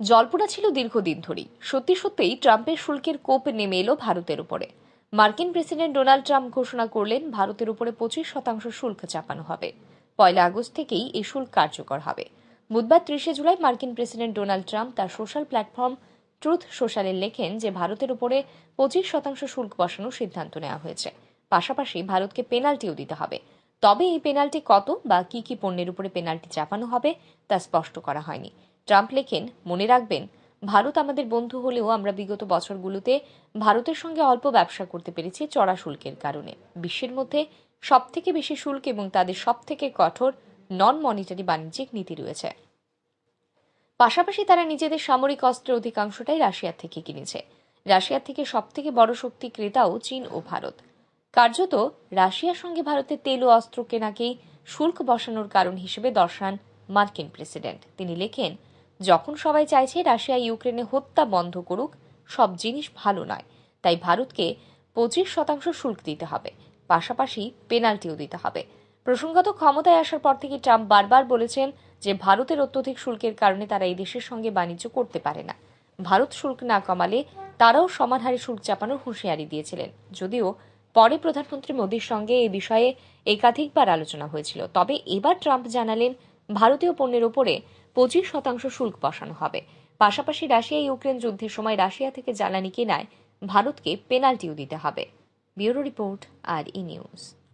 জল্পনা ছিল দীর্ঘদিন ধরেই। সত্যি সত্যিই ট্রাম্পের শুল্কের কোপ নেমে এলো ভারতের উপরে। মার্কিন প্রেসিডেন্ট ডোনাল্ড ট্রাম্প ঘোষণা করলেন, ভারতের উপরে পঁচিশ শতাংশ শুল্ক চাপানো হবে। পয়লা আগস্ট থেকেই এই শুল্ক কার্যকর হবে। বুধবার ত্রিশে জুলাই মার্কিন প্রেসিডেন্ট ডোনাল্ড ট্রাম্প তার সোশ্যাল প্ল্যাটফর্ম ট্রুথ সোশ্যালে লেখেন যে, ভারতের উপরে পঁচিশ শতাংশ শুল্ক বসানোর সিদ্ধান্ত নেওয়া হয়েছে। পাশাপাশি ভারতকে পেনাল্টিও দিতে হবে। তবে এই পেনাল্টি কত বা কি কি পণ্যের উপরে পেনাল্টি চাপানো হবে তা স্পষ্ট করা হয়নি। ট্রাম্প লেখেন, মনে রাখবেন, ভারত আমাদের বন্ধু হলেও আমরা বিগত বছরগুলোতে ভারতের সঙ্গে অল্প ব্যবসা করতে পেরেছি চড়া শুল্কের কারণে। বিশ্বের মধ্যে সবথেকে বেশি শুল্ক এবং তাদের সবথেকে কঠোর নন মনিটারি বাণিজ্যিক নীতি রয়েছে। পাশাপাশি তারা নিজেদের সামরিক অস্ত্রের অধিকাংশটাই রাশিয়া থেকে কিনেছে। রাশিয়ার থেকে সবথেকে বড় শক্তি ক্রেতাও চীন ও ভারত। কার্যত রাশিয়ার সঙ্গে ভারতের তেল ও অস্ত্র কেনাকেই শুল্ক বসানোর কারণ হিসেবে দর্শান মার্কিন প্রেসিডেন্ট। তিনি লেখেন যখন সবাই চাইছে রাশিয়া ইউক্রেনে হত্যা বন্ধ করুক, সব জিনিস ভালো নয়। তাই ভারতকে পঁচিশ শতাংশ শুল্ক দিতে হবে। পাশাপাশি পেনাল্টিও দিতে হবে। প্রসঙ্গত ক্ষমতায় আসার পর থেকে ট্রাম্প বারবার বলেছেন যে ভারতের অত্যধিক শুল্কের কারণে তারা এই দেশের সঙ্গে বাণিজ্য করতে পারে না। ভারত শুল্ক না কমালে তারাও সমান হারে শুল্ক চাপানোর হুঁশিয়ারি দিয়েছিলেন। যদিও পরে প্রধানমন্ত্রী মোদীর সঙ্গে এ বিষয়ে একাধিকবার আলোচনা হয়েছিল। তবে এবার ট্রাম্প জানালেন ভারতীয় পণ্যের ওপরে পঁচিশ শতাংশ শুল্ক বসানো হবে। পাশাপাশি রাশিয়া ইউক্রেন যুদ্ধের সময় রাশিয়া থেকে জ্বালানি কেনায় ভারতকে পেনাল্টিও দিতে হবে। Bureau report, R E news.